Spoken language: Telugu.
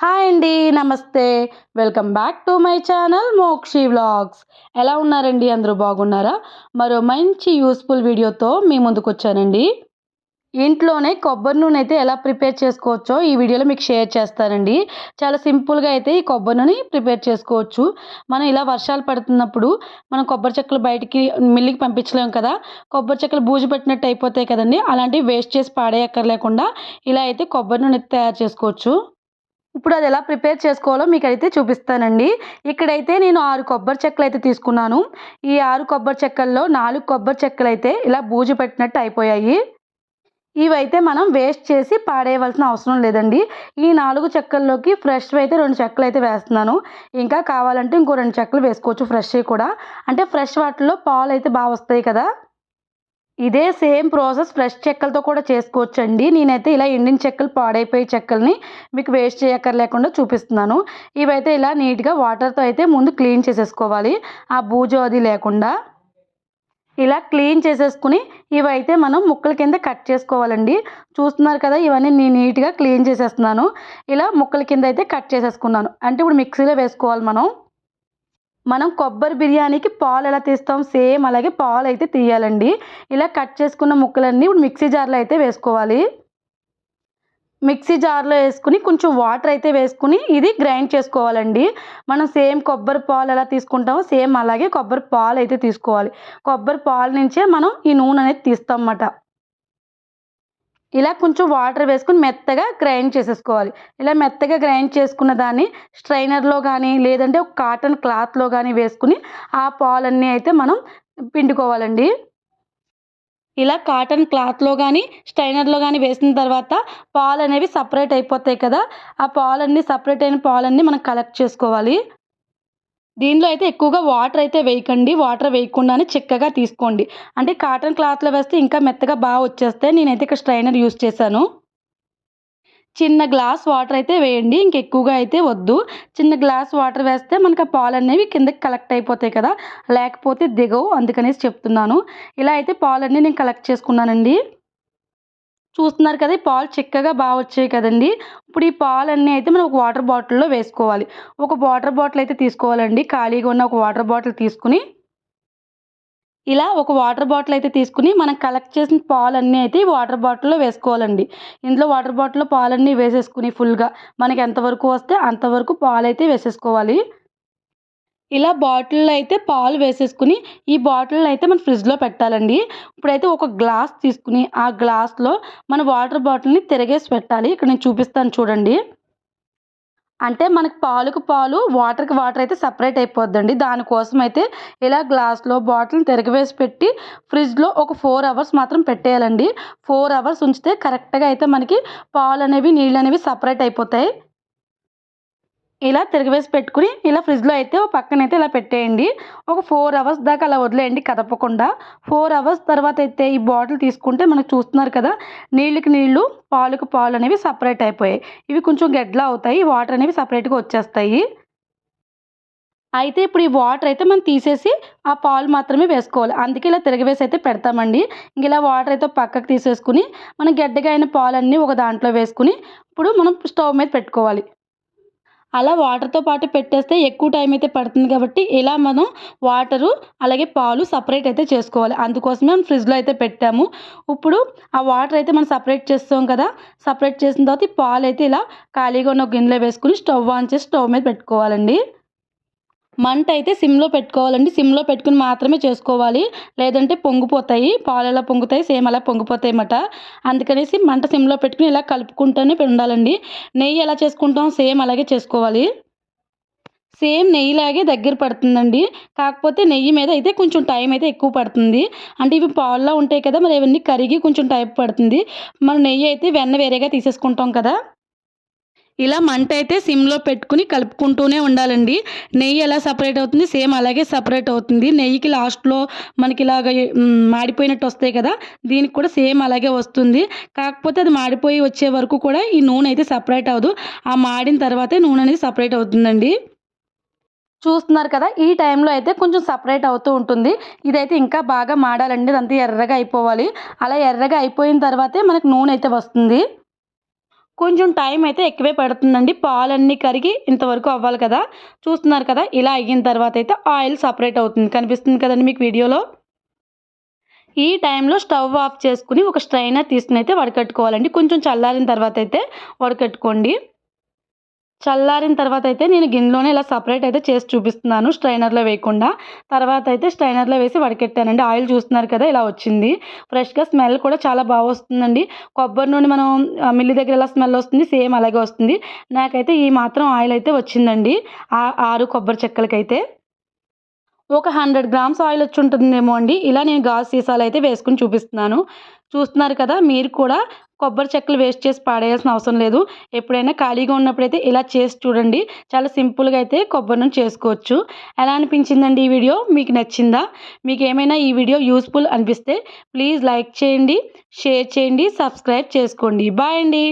హాయ్ అండి నమస్తే. Welcome back to my channel Mokshi vlogs. ఎలా ఉన్నారండి? అందరూ బాగున్నారా? మరో మంచి యూస్ఫుల్ వీడియోతో మీ ముందుకు వచ్చానండి. ఇంట్లోనే కొబ్బరి నూనె అయితే ఎలా ప్రిపేర్ చేసుకోవచ్చో ఈ వీడియోలో మీకు షేర్ చేస్తానండి. చాలా సింపుల్గా అయితే ఈ కొబ్బరి నూనె ప్రిపేర్ చేసుకోవచ్చు. మనం ఇలా వర్షాలు పడుతున్నప్పుడు మనం కొబ్బరి చెక్కలు బయటికి మిల్లికి పంపించలేము కదా? కొబ్బరి చెక్కలు బూజు పెట్టినట్టు అయిపోతాయి కదండి. అలాంటివి వేస్ట్ చేసి పాడేయక్కర్లేకుండా ఇలా అయితే కొబ్బరి నూనె తయారు చేసుకోవచ్చు. ఇప్పుడు అది ఎలా ప్రిపేర్ చేసుకోవాలో మీకు అయితే చూపిస్తానండి. ఇక్కడైతే నేను ఆరు కొబ్బరి చెక్కలు అయితే తీసుకున్నాను. ఈ ఆరు కొబ్బరి చెక్కల్లో నాలుగు కొబ్బరి చెక్కలు అయితే ఇలా బూజు పెట్టినట్టు అయిపోయాయి. ఇవైతే మనం వేస్ట్ చేసి పాడేయవలసిన అవసరం లేదండి. ఈ నాలుగు చెక్కల్లోకి ఫ్రెష్ అయితే రెండు చెక్కలు అయితే వేస్తున్నాను. ఇంకా కావాలంటే ఇంకో రెండు చెక్కలు వేసుకోవచ్చు ఫ్రెష్ కూడా. అంటే ఫ్రెష్ వాటర్లో పాలు అయితే బాగా వస్తాయి కదా. ఇదే సేమ్ ప్రాసెస్ ఫ్రెష్ చెక్కలతో కూడా చేసుకోవచ్చండి. నేనైతే ఇలా ఎండిన చెక్కలు పాడైపోయే చెక్కల్ని మీకు వేస్ట్ చేయక్కర్లేకుండా చూపిస్తున్నాను. ఇవైతే ఇలా నీట్గా వాటర్తో అయితే ముందు క్లీన్ చేసేసుకోవాలి. ఆ బూజు అది లేకుండా. ఇలా క్లీన్ చేసేసుకుని ఇవైతే మనం ముక్కల కింద కట్ చేసుకోవాలండి. చూస్తున్నారు కదా ఇవన్నీ నేను నీట్గా క్లీన్ చేసేస్తున్నాను. ఇలా ముక్కల కింద అయితే కట్ చేసేసుకున్నాను. అంటే ఇప్పుడు మిక్సీలో వేసుకోవాలి మనం. మనం కొబ్బరి బిర్యానీకి పాలు ఎలా తీస్తాం? సేమ్ అలాగే పాలు అయితే తీయాలండి. ఇలా కట్ చేసుకున్న ముక్కలన్నీ ఇప్పుడు మిక్సీ జార్లో అయితే వేసుకోవాలి. మిక్సీ జార్లో వేసుకుని కొంచెం వాటర్ అయితే వేసుకుని ఇది గ్రైండ్ చేసుకోవాలండి. మనం సేమ్ కొబ్బరి పాలు ఎలా తీసుకుంటామో సేమ్ అలాగే కొబ్బరి పాలు అయితే తీసుకోవాలి. కొబ్బరి పాలు నుంచే మనం ఈ నూనె అనేది తీస్తాం అన్నమాట ఇలా కొంచెం వాటర్ వేసుకుని మెత్తగా గ్రైండ్ చేసేసుకోవాలి. ఇలా మెత్తగా గ్రైండ్ చేసుకున్న దాన్ని స్ట్రైనర్లో కానీ లేదంటే ఒక కాటన్ క్లాత్లో కానీ వేసుకుని ఆ పాలన్నీ అయితే మనం పిండుకోవాలండి. ఇలా కాటన్ క్లాత్లో కానీ స్ట్రైనర్లో కానీ వేసిన తర్వాత పాలు అనేవి సపరేట్ అయిపోతాయి కదా ఆ పాలన్నీ సపరేట్ అయిన పాలన్నీ మనం కలెక్ట్ చేసుకోవాలి. దీనిలో అయితే ఎక్కువగా వాటర్ అయితే వేయకండి. వాటర్ వేయకుండానే చిక్కగా తీసుకోండి. అంటే కాటన్ క్లాత్లో వేస్తే ఇంకా మెత్తగా బాగా వచ్చేస్తాయి. నేనైతే ఇక్కడ స్ట్రైనర్ యూస్ చేశాను. చిన్న గ్లాస్ వాటర్ అయితే వేయండి. ఇంకెక్కువగా అయితే వద్దు. చిన్న గ్లాస్ వాటర్ వేస్తే మనకు ఆ పాలు అనేవి కిందకి కలెక్ట్ అయిపోతాయి కదా. లేకపోతే దిగవు. అందుకనేసి చెప్తున్నాను. ఇలా అయితే పాలన్నీ నేను కలెక్ట్ చేసుకున్నానండి. చూస్తున్నారు కదా ఈ పాలు చిక్కగా బాగా వచ్చాయి కదండి. ఇప్పుడు ఈ పాలన్నీ అయితే మనం ఒక వాటర్ బాటిల్లో వేసుకోవాలి. ఒక వాటర్ బాటిల్ అయితే తీసుకోవాలండి. ఖాళీగా ఉన్న ఒక వాటర్ బాటిల్ తీసుకుని ఇలా ఒక వాటర్ బాటిల్ అయితే తీసుకుని మనం కలెక్ట్ చేసిన పాలన్నీ అయితే ఈ వాటర్ బాటిల్లో వేసుకోవాలండి. ఇందులో వాటర్ బాటిల్లో పాలన్నీ వేసేసుకుని ఫుల్గా మనకి ఎంతవరకు వస్తే అంతవరకు పాలు అయితే వేసేసుకోవాలి. ఇలా బాటిల్లో అయితే పాలు వేసేసుకుని ఈ బాటిల్ని అయితే మనం ఫ్రిడ్జ్లో పెట్టాలండి. ఇప్పుడైతే ఒక గ్లాస్ తీసుకుని ఆ గ్లాస్లో మన వాటర్ బాటిల్ని తిరగేసి పెట్టాలి. ఇక్కడ నేను చూపిస్తాను చూడండి. అంటే మనకు పాలుకు పాలు వాటర్కి వాటర్ అయితే సపరేట్ అయిపోద్దండి. దానికోసం అయితే ఇలా గ్లాస్లో బాటిల్ని తిరగవేసి పెట్టి ఫ్రిడ్జ్లో ఒక ఫోర్ అవర్స్ మాత్రం పెట్టేయాలండి. ఫోర్ అవర్స్ ఉంచితే కరెక్ట్గా అయితే మనకి పాలు అనేవి నీళ్ళు అనేవి సపరేట్ అయిపోతాయి. ఇలా తిరగవేసి పెట్టుకుని ఇలా ఫ్రిడ్జ్లో అయితే ఒక పక్కన అయితే ఇలా పెట్టేయండి. ఒక ఫోర్ అవర్స్ దాకా అలా వదిలేయండి కదపకుండా. ఫోర్ అవర్స్ తర్వాత అయితే ఈ బాటిల్ తీసుకుంటే మనకు చూస్తున్నారు కదా నీళ్ళకి నీళ్ళు పాలుకు పాలు అనేవి సపరేట్ అయిపోయాయి. ఇవి కొంచెం గడ్డలా అవుతాయి వాటర్ అనేవి సపరేట్గా వచ్చేస్తాయి. అయితే ఇప్పుడు ఈ వాటర్ అయితే మనం తీసేసి ఆ పాలు మాత్రమే వేసుకోవాలి. అందుకే ఇలా తిరగవేసి అయితే పెడతామండి. ఇంక ఇలా వాటర్ అయితే పక్కకు తీసేసుకుని మనం గడ్డగా అయిన పాలన్నీ ఒక దాంట్లో వేసుకుని ఇప్పుడు మనం స్టవ్ మీద పెట్టుకోవాలి. అలా వాటర్తో పాటు పెట్టేస్తే ఎక్కువ టైం అయితే పడుతుంది కాబట్టి ఇలా మనం వాటరు అలాగే పాలు సపరేట్ అయితే చేసుకోవాలి. అందుకోసమే మనం ఫ్రిడ్జ్లో అయితే పెట్టాము. ఇప్పుడు ఆ వాటర్ అయితే మనం సపరేట్ చేస్తాం కదా సపరేట్ చేసిన తర్వాత ఈ పాలు అయితే ఇలా ఖాళీగా ఉన్న గిన్నెలో వేసుకుని స్టవ్ ఆన్ చేసి స్టవ్ మీద పెట్టుకోవాలండి. మంట అయితే సిమ్లో పెట్టుకోవాలండి. సిమ్లో పెట్టుకుని మాత్రమే చేసుకోవాలి. లేదంటే పొంగిపోతాయి. పాలు ఎలా పొంగుతాయి సేమ్ అలా పొంగిపోతాయి అన్నమాట అందుకనేసి మంట సిమ్లో పెట్టుకుని ఇలా కలుపుకుంటూనే ఉండాలండి. నెయ్యి ఎలా చేసుకుంటాం? సేమ్ అలాగే చేసుకోవాలి. సేమ్ నెయ్యిలాగే దగ్గర పడుతుందండి. కాకపోతే నెయ్యి మీద అయితే కొంచెం టైం అయితే ఎక్కువ పడుతుంది. అంటే ఇవి పాల్లో ఉంటాయి కదా మరి ఇవన్నీ కరిగి కొంచెం టైం పడుతుంది. మనం నెయ్యి అయితే వెన్న వేరేగా తీసేసుకుంటాం కదా. ఇలా మంట అయితే సిమ్లో పెట్టుకుని కలుపుకుంటూనే ఉండాలండి. నెయ్యి ఎలా సపరేట్ అవుతుంది? సేమ్ అలాగే సపరేట్ అవుతుంది. నెయ్యికి లాస్ట్లో మనకి ఇలాగ మాడిపోయినట్టు వస్తాయి కదా దీనికి కూడా సేమ్ అలాగే వస్తుంది. కాకపోతే అది మాడిపోయి వచ్చే వరకు కూడా ఈ నూనె అయితే సపరేట్ అవ్వదు. ఆ మాడిన తర్వాతే నూనె అనేది సపరేట్ అవుతుందండి. చూస్తున్నారు కదా ఈ టైంలో అయితే కొంచెం సపరేట్ అవుతూ ఉంటుంది. ఇదైతే ఇంకా బాగా మాడాలండి. ఇదంతా ఎర్రగా అయిపోవాలి. అలా ఎర్రగా అయిపోయిన తర్వాతే మనకు నూనె అయితే వస్తుంది. కొంచెం టైం అయితే ఎక్కువే పడుతుందండి. పాలన్నీ కరిగి ఇంతవరకు అవ్వాలి కదా. చూస్తున్నారు కదా ఇలా అయిన తర్వాత అయితే ఆయిల్ సపరేట్ అవుతుంది. కనిపిస్తుంది కదండి మీకు వీడియోలో? ఈ టైంలో స్టవ్ ఆఫ్ చేసుకుని ఒక స్ట్రైనర్ తీసుకుని అయితే వడకట్టుకోవాలండి. కొంచెం చల్లారిన తర్వాత అయితే వడకట్టుకోండి. చల్లారిన తర్వాత అయితే నేను గిన్నెలోనే ఇలా సపరేట్ అయితే చేసి చూపిస్తున్నాను స్ట్రైనర్లో వేయకుండా. తర్వాత అయితే స్ట్రైనర్లో వేసి వడకెట్టానండి. ఆయిల్ చూస్తున్నారు కదా ఇలా వచ్చింది. ఫ్రెష్గా స్మెల్ కూడా చాలా బాగా వస్తుందండి. కొబ్బరి నూనె మనం మిల్లి దగ్గర ఎలా స్మెల్ వస్తుంది సేమ్ అలాగే వస్తుంది. నాకైతే ఈ మాత్రం ఆయిల్ అయితే వచ్చిందండి. ఆరు కొబ్బరి చెక్కలకైతే. ఒక హండ్రెడ్ గ్రామ్స్ ఆయిల్ వచ్చి ఉంటుందేమో అండి. ఇలా నేను గాజు సీసాలు అయితే వేసుకుని చూపిస్తున్నాను. చూస్తున్నారు కదా మీరు కూడా కొబ్బరి చెక్కలు వేస్ట్ చేసి పాడేయాల్సిన అవసరం లేదు. ఎప్పుడైనా ఖాళీగా ఉన్నప్పుడైతే ఇలా చేసి చూడండి. చాలా సింపుల్గా అయితే కొబ్బరిని చేసుకోవచ్చు. ఎలా అనిపించిందండి ఈ వీడియో? మీకు నచ్చిందా? మీకు ఏమైనా ఈ వీడియో యూస్ఫుల్ అనిపిస్తే ప్లీజ్ లైక్ చేయండి షేర్ చేయండి సబ్స్క్రైబ్ చేసుకోండి. బాయ్ అండి.